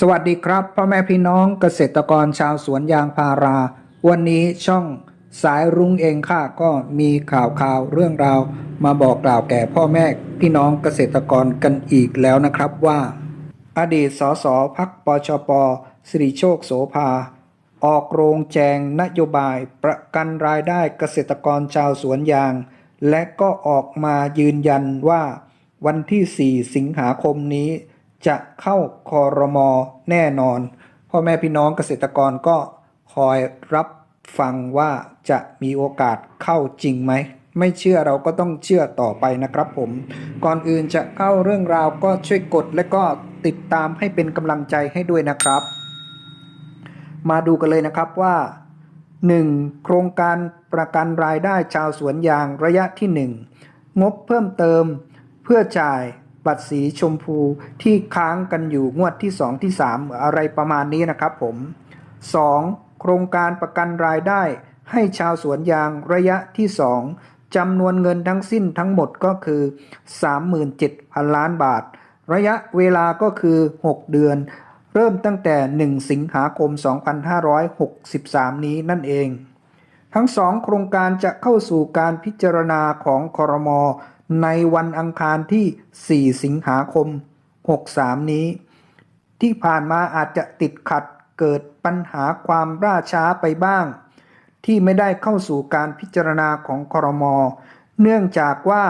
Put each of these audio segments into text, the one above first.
สวัสดีครับพ่อแม่พี่น้องเกษตรกรชาวสวนยางพารา วันนี้ช่องสายรุ้งเองค่ะก็มีข่าวข่าวเรื่องราว มาบอกกล่าวแก่พ่อแม่พี่น้องเกษตรกรกันอีกแล้วนะครับว่า อดีตสสพักปชปสิริโชคโสภา ออกโรงแจงนโยบายประกันรายได้เกษตรกรชาวสวนยาง และก็ออกมายืนยันว่า วันที่ 4 สิงหาคมนี้ จะเข้าคอรมอแน่นอน พ่อแม่พี่น้องเกษตรกรก็คอยรับฟังว่าจะมีโอกาสเข้าจริงไหม ไม่เชื่อเราก็ต้องเชื่อต่อไปนะครับผม ก่อนอื่นจะเข้าเรื่องราวก็ช่วยกดและก็ติดตามให้เป็นกำลังใจให้ด้วยนะครับ มาดูกันเลยนะครับว่า 1. โครงการประกันรายได้ชาวสวนยางระยะที่ 1 งบเพิ่มเติม เพื่อจ่าย บัตรสีชมพูที่ค้างกันอยู่งวดที่ 2 ที่ 3 อะไรประมาณนี้นะครับผม 2. โครงการประกันรายได้ ให้ชาวสวนยางระยะที่ 2จำนวนเงินทั้งสิ้นทั้งหมดก็คือ 37,000 ล้านบาท ระยะเวลาก็คือ 6 เดือน เริ่มตั้งแต่ 1 สิงหาคม 2563 นี้นั่นเอง ทั้งสองโครงการจะเข้าสู่การพิจารณาของคอรมอ ในวันอังคารที่ 4 สิงหาคม 63 นี้ ที่ผ่านมาอาจจะติดขัดเกิดปัญหาความล่าช้าไปบ้าง ที่ไม่ได้เข้าสู่การพิจารณาของคอรมอเนื่องจากว่า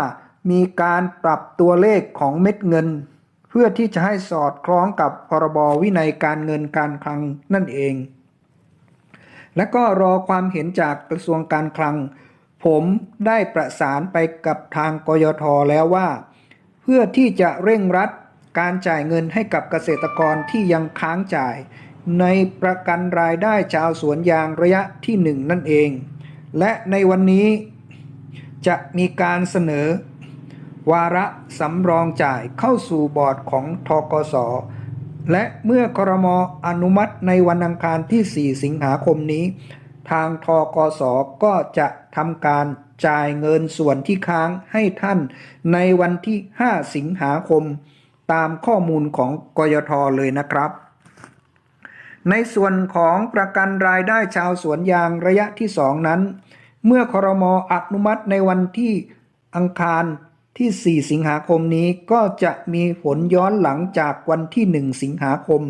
มีการปรับตัวเลขของเม็ดเงิน เพื่อที่จะให้สอดคล้องกับพรบวินัยการเงินการคลังนั่นเอง และก็รอความเห็นจากกระทรวงการคลัง ผมได้ประสานไปกับทางกยทแล้วว่า เพื่อที่จะเร่งรัดการจ่ายเงินให้กับเกษตรกรที่ยังค้างจ่าย ในประกันรายได้ชาวสวนยางระยะที่หนึ่งนั่นเอง และในวันนี้จะมีการเสนอ วาระสำรองจ่ายเข้าสู่บอร์ดของทกส และเมื่อครมอนุมัติในวันอังคารที่ 4 สิงหาคมนี้ ทางทกสก็จะทำการจ่ายเงินส่วนที่ค้างให้ท่านในวันที่ 5 สิงหาคม ตามข้อมูลของกยทเลยนะครับ ในส่วนของประกันรายได้ชาวสวนยางระยะที่ 2 นั้น เมื่อครมอนุมัติในวันที่อังคารที่ 4 สิงหาคมนี้ก็จะมีผลย้อนหลังจากวันที่ 1 สิงหาคม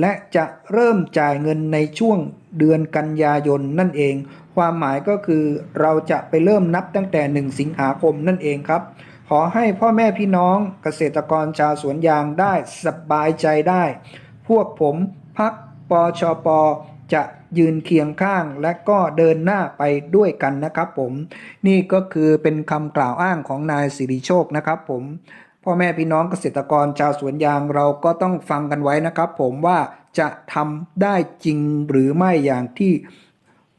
และจะเริ่มจ่ายเงินในช่วงเดือนกันยายนนั่นเอง ความหมายก็คือเราจะไปเริ่มนับตั้งแต่ 1 สิงหาคมนั่นเองครับ ขอให้พ่อแม่พี่น้องเกษตรกรชาวสวนยางได้สบายใจได้ พวกผมพักปชปจะยืนเคียงข้างและก็เดินหน้าไปด้วยกันนะครับผม นี่ก็คือเป็นคำกล่าวอ้างของนายสิริโชคนะครับผม พ่อแม่พี่น้องเกษตรกรชาวสวนยางเราก็ต้องฟังกันไว้นะครับ ผมว่าจะทำได้จริงหรือไม่อย่างที่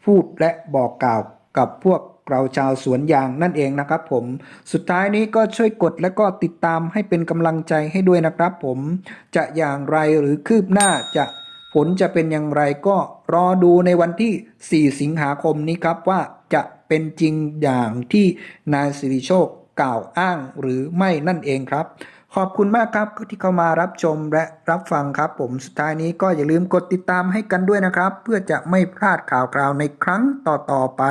พูดและบอกกล่าวกับพวกเราชาวสวนยางนั่นเองนะครับผมสุดท้ายนี้ก็ช่วยกดและก็ติดตามให้เป็นกำลังใจให้ด้วยนะครับ ผมจะอย่างไรหรือคืบหน้าจะผลจะเป็นอย่างไรก็รอดูในวันที่ 4 สิงหาคมนี้ครับว่าจะเป็นจริงอย่างที่นายสิริโชค กล่าวอ้างหรือไม่นั่นเองครับ ขอบคุณมากครับที่เข้ามารับชมและรับฟังครับ ผมสุดท้ายนี้ก็อย่าลืมกดติดตามให้กันด้วยนะครับ เพื่อจะไม่พลาดข่าวคราวในครั้งต่อๆไป